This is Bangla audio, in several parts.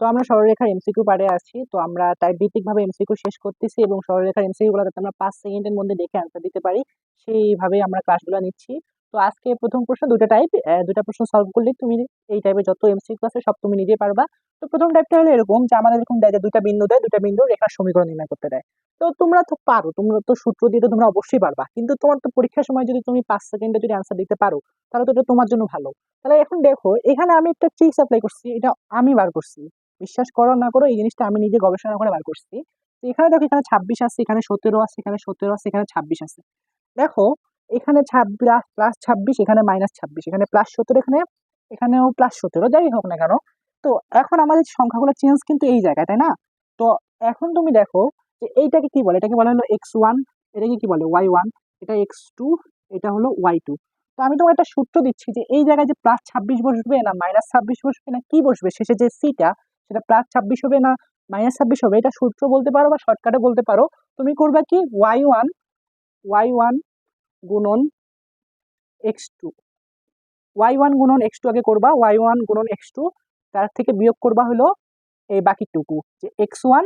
তো আমরা সরলরেখার এমসিকিউ পারে আছি। তো আমরা টাইপ ভিত্তিক ভাবে এমসিকিউ শেষ করতেছি এবং সরলরেখার এমসিকিউ গুলো যাতে আমরা পাঁচ সেকেন্ডের মধ্যে দেখে আনসার দিতে পারি। সেইভাবে আমরা ক্লাসগুলো নিচ্ছি। তো আজকে প্রথম প্রশ্ন দুটো টাইপ দুটা প্রশ্ন সলভ করলে তুমি এই টাইপের যত এমসিকিউ আছে সব তুমি নিজে পারবা। তো প্রথম টাইপটা হলো এরকম যে আমাদের এরকম দেয় যে দুটা বিন্দু দেয় দুটা বিন্দু রেখার সমীকরণ নির্ণয় করতে দেয়। তো তোমরা তো পারো, তোমরা তো সূত্র দিয়ে তো তোমরা অবশ্যই পারবা। কিন্তু তোমার তো পরীক্ষার সময় যদি তুমি পাঁচ সেকেন্ডে যদি আনসার দিতে পারো, তাহলে তো এটা তোমার জন্য ভালো। তাহলে এখন দেখো, এখানে আমি একটা ট্রিক্স অ্যাপ্লাই করছি, এটা আমি বার করছি। বিশ্বাস করো না করো, এই জিনিসটা আমি নিজে গবেষণা করে বার করছি। তো এখানে দেখো, এখানে ছাব্বিশ আছে, এখানে সতেরো আছে, এখানে সতেরো আছে, এখানে ছাব্বিশ আছে। দেখো, এখানে ছাব্বিশ প্লাস ছাব্বিশ, এখানে মাইনাস ছাব্বিশ, এখানে প্লাস সতেরো, এখানে, এখানেও প্লাস সতেরো, যাই হোক না কেন। তো এখন আমাদের সংখ্যাগুলো চেঞ্জ কিন্তু এই জায়গায়, তাই না? তো এখন তুমি দেখো যে এইটাকে কি বলে? এটাকে বলা হলো এক্স ওয়ান এটাকে কি বলে? ওয়াই ওয়ান এটা এক্স টু এটা হলো ওয়াই টু তো আমি তোমার একটা সূত্র দিচ্ছি যে এই জায়গায় যে প্লাস ছাব্বিশ বসবে না মাইনাস ছাব্বিশ বসবে না, কি বসবে? শেষে যে সিটা সেটা প্লাস ছাব্বিশ হবে না মাইনাস ছাব্বিশ হবে? এটা সূত্র বলতে পারো বা শর্টকাটে বলতে পারো? তুমি করবে কি? ওয়াই ওয়ান ওয়াই ওয়ান গুণন এক্স টু ওয়াই ওয়ান গুণন এক্স টু আগে করবা। ওয়াই ওয়ান গুণন এক্স টু তার থেকে বিয়োগ করবা হলো এই বাকিটুকু যে এক্স ওয়ান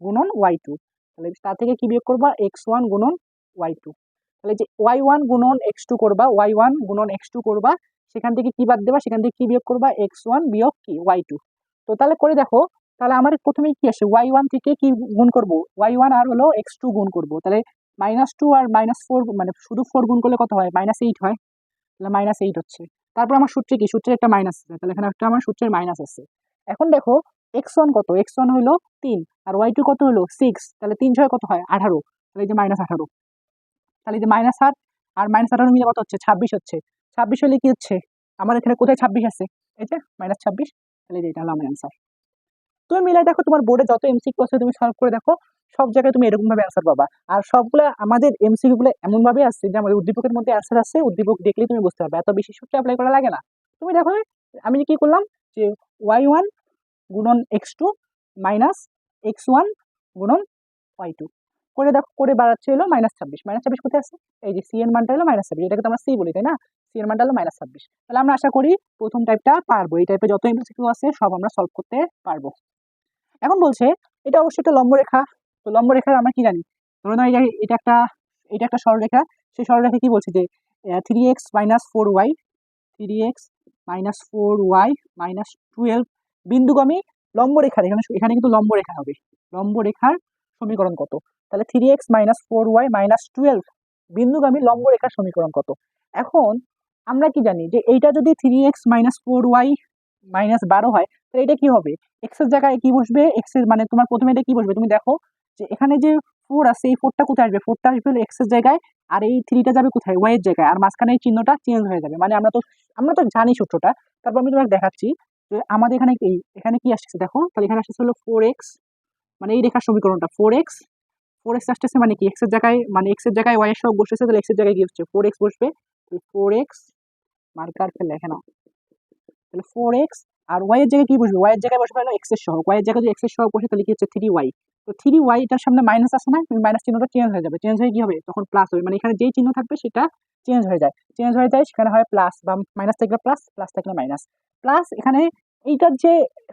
গুণন ওয়াই টু তাহলে তার থেকে কি বিয়োগ করবা? এক্স ওয়ান গুণন ওয়াই টু তাহলে যে ওয়াই ওয়ান গুণন এক্স টু করবা ওয়াই ওয়ান গুণন এক্স টু করবা, সেখান থেকে কি বাদ দেবা? সেখান থেকে কি বিয়োগ করবা? এক্স ওয়ান বিয়োগ কি? ওয়াই টু তো তাহলে করে দেখো, তাহলে আমার প্রথমে কি আসে? ওয়াই ওয়ান থেকে কি গুণ করব? ওয়াই ওয়ান আর হলো এক্স টু গুণ করব। তাহলে মাইনাস টু আর মাইনাস ফোর মানে শুধু ফোর গুণ করলে কত হয়? মাইনাস এইট হয়। তাহলে মাইনাস এইট হচ্ছে। তারপর আমার সূত্রে কি? সূত্রের একটা মাইনাস আছে। তাহলে এখানে একটা আমার সূত্রের মাইনাস আছে। এখন দেখো এক্স ওয়ান কত? এক্স ওয়ান হলো তিন। আর ওয়াই টু কত হলো সিক্স তাহলে তিন ছয় কত হয়? আঠারো। তাহলে এই যে মাইনাস আঠারো। তাহলে এই যে মাইনাস আট, আর মাইনাস আঠারো মিলে কত হচ্ছে? ছাব্বিশ হচ্ছে। ছাব্বিশ হলে কি হচ্ছে? আমার এখানে কোথায় ছাব্বিশ আছে? এই যে মাইনাস ছাব্বিশ। তাহলে এটা হলো আমার অ্যান্সার তুমি মিলাই দেখো তোমার বোর্ডে যত এমসিকিউ আছে তুমি সলভ করে দেখো, সব জায়গায় তুমি এরকম ভাবে অ্যান্সার পাবা। আর সবগুলো আমাদের এমসিকিউ গুলো এমন ভাবে আসছে যে আমাদের উদ্দীপকের মধ্যে অ্যান্সার আছে, উদ্দীপক দেখলে তুমি বুঝতে পারবে। এত বেশি সূত্র অ্যাপ্লাই করা লাগে না। তুমি দেখো, আমি কি করলাম যে ওয়াই ওয়ান গুণন X two minus X one গুণন ওয়াই টু করে দেখো, করে বাড়াচ্ছে হলো মাইনাস ছাব্বিশ। মাইনাস ছাব্বিশ কোথায় আছে? এই যে সি এর মানটা হলো মাইনাস ছাব্বিশ। এটাকে তো আমরা সি বলি, তাই না? সি এর মানটা হলো মাইনাস ছাব্বিশ। তাহলে আমরা আশা করি প্রথম টাইপটা পারব। এই টাইপের যত এমসিকিউ আছে, সব আমরা সলভ করতে পারব। এখন বলছে, এটা অবশ্যই একটা লম্ব রেখা। তো লম্ব রেখার আমরা কি জানি? ধরো না এটা একটা এটা একটা সরলরেখা সেই সরলরেখা কি বলছে যে three X minus four Y three X minus four Y minus twelve বিন্দুগামী লম্ব রেখার, এখানে এখানে কিন্তু লম্ব রেখা হবে। লম্ব রেখার সমীকরণ কত? তাহলে three x minus four y minus twelve বিন্দুগামী লম্ব রেখার সমীকরণ কত? এখন আমরা কি জানি যে এইটা যদি three x minus four y minus বারো হয়, তাহলে এটা কি হবে? এক্সের জায়গায় কি বসবে? এক্সের মানে তোমার প্রথমে এটা কি বসবে? তুমি দেখো যে এখানে যে ফোর আছে, এই ফোরটা কোথায় আসবে? ফোরটা আসবে হলো এক্সের জায়গায় আর এই থ্রিটা যাবে কোথায়? ওয়াই এর জায়গায়। আর মাঝখানে এই চিহ্নটা চেঞ্জ হয়ে যাবে। মানে আমরা তো আমরা তো জানি সূত্রটা। তারপর আমি তোমাকে দেখাচ্ছি যে আমাদের এখানে এই, এখানে কি আসছে দেখো? তাহলে এখানে আসছে হলো ফোর এক্স মানে এই রেখার সমীকরণটা ফোর এক্স ফোর এক্স আসতেছে মানে কি? এক্সের জায়গায় মানে এক্সের জায়গায় ওয়াই এর সব বসেছে, তাহলে এক্সের জায়গায় কি হচ্ছে ফোর এক্স বসবে। ফোর এক্স মার্কার ফেলে এখানে তাহলে ফোর এক্স আর ওয়াই এর জায়গায় কি বসবে? ওয়াই এর জায়গায় বসবে হলো এক্সের সহগ। ওয়াই এর জায়গায় যদি এক্সের সহগ বসে, তাহলে কি হচ্ছে? থ্রি ওয়াই তো থ্রি ওয়াই এটার সামনে মাইনাস আছে না? মাইনাস চিহ্নটা চেঞ্জ হয়ে যাবে। চেঞ্জ হয়ে কি হবে? তখন প্লাস হবে। মানে এখানে যেই চিহ্ন থাকবে, সেটা চেঞ্জ হয়ে যায়। চেঞ্জ হয়ে যায়, সেখানে হয় প্লাস বা মাইনাস থাকলে প্লাস প্লাস থাকলে মাইনাস প্লাস এখানে এইটার যে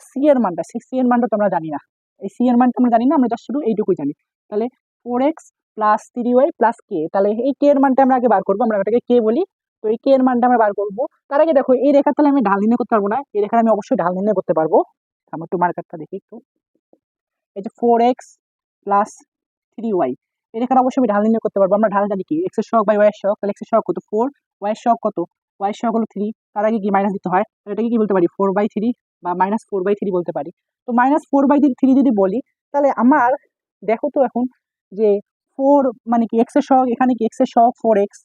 সি এর মানটা সি এর মানটা তো আমরা জানি না এই সি এর মানটা আমরা জানি না আমরা শুধু এইটুকুই জানি। তাহলে four x plus three y plus কে তাহলে এই কে এর মানটা আমরা আগে বার করব, আমরা এটাকে কে বলি। তো এই কে এর মানটা আমরা বার করব। তার আগে দেখো, এই রেখার তাহলে আমি ঢাল নির্ণয় করতে পারব না। এই রেখার আমি অবশ্যই ঢাল নির্ণয় করতে পারব। আমার একটু মার্কারটা দেখি একটু। এই যে four x plus three y এই রেখার অবশ্যই আমি ঢাল নির্ণয় করতে পারব। আমরা ঢাল জানি কি এক্সের শখ বাই ওয়াই শখ তাহলে এক্সের শখ কত? ফোর ওয়াই শখ কত? ওয়াই শখ হলো থ্রি তার আগে কি মাইনাস দিতে হয়? এটাকে কি বলতে পারি? ফোর বাই থ্রি বা মাইনাস ফোর বাই থ্রি বলতে পারি। তো মাইনাস ফোর বাই থ্রি যদি বলি, তাহলে আমার, দেখো তো এখন যে ফোর মানে কি এক্সের শখ এখানে কি এক্সের শখ ফোর এক্স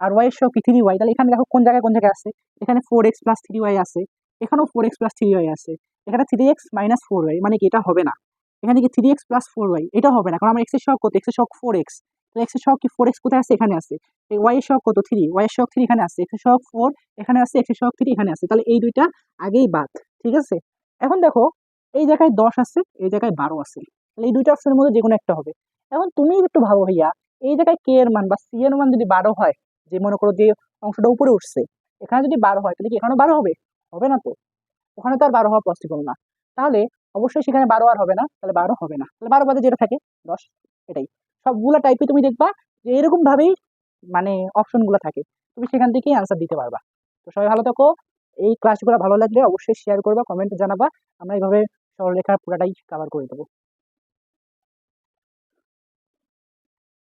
আর ওয়াই এর কি থ্রি ওয়াই তাহলে এখানে দেখো কোন জায়গায় কোন জায়গায় আছে? এখানে four x plus three y আছে, এখানেও four x plus three y আছে, এখানে three x minus four y মানে কি এটা হবে না। এখানে কি three x plus four y এটা হবে না, কারণ আমার এক্সের শখ কত? এক্সের শখ ফোর এক্স তাহলে এক্সের শখ কি ফোর এক্স কোথায় আছে? এখানে আছে। এই ওয়াই এর শখ কত? থ্রি ওয়াই এর থ্রি এখানে আছে এক্সের শখ ফোর এখানে আছে এক্সের শখ থ্রি এখানে আছে, তাহলে এই দুইটা আগেই বাদ, ঠিক আছে? এখন দেখো, এই জায়গায় দশ আছে, এই জায়গায় বারো আছে, তাহলে এই দুইটা অপশনের মধ্যে যে কোনো একটা হবে। এখন তুমি একটু ভাবো ভাইয়া, এই জায়গায় কে এর মান বা সি এর মান যদি বারো হয়, যে মনে করো যে অংশটা উপরে উঠছে, এখানে যদি বারো হয়, তাহলে কি এখানে বারো হবে? হবে না তো। ওখানে তো আর বারো হওয়া পসিবল না। তাহলে অবশ্যই সেখানে বারো আর হবে না, তাহলে বারো হবে না। তাহলে বারো বাদে যেটা থাকে, দশ, এটাই। সবগুলো টাইপে তুমি দেখবা যে এরকম ভাবেই মানে অপশনগুলো থাকে। তুমি সেখান থেকেই আনসার দিতে পারবা। তো সবাই ভালো থাকো। এই ক্লাসগুলো ভালো লাগলে অবশ্যই শেয়ার করবা কমেন্টে জানাবা। আমরা এইভাবে সরলরেখার পুরাটাই কভার করে দেবো।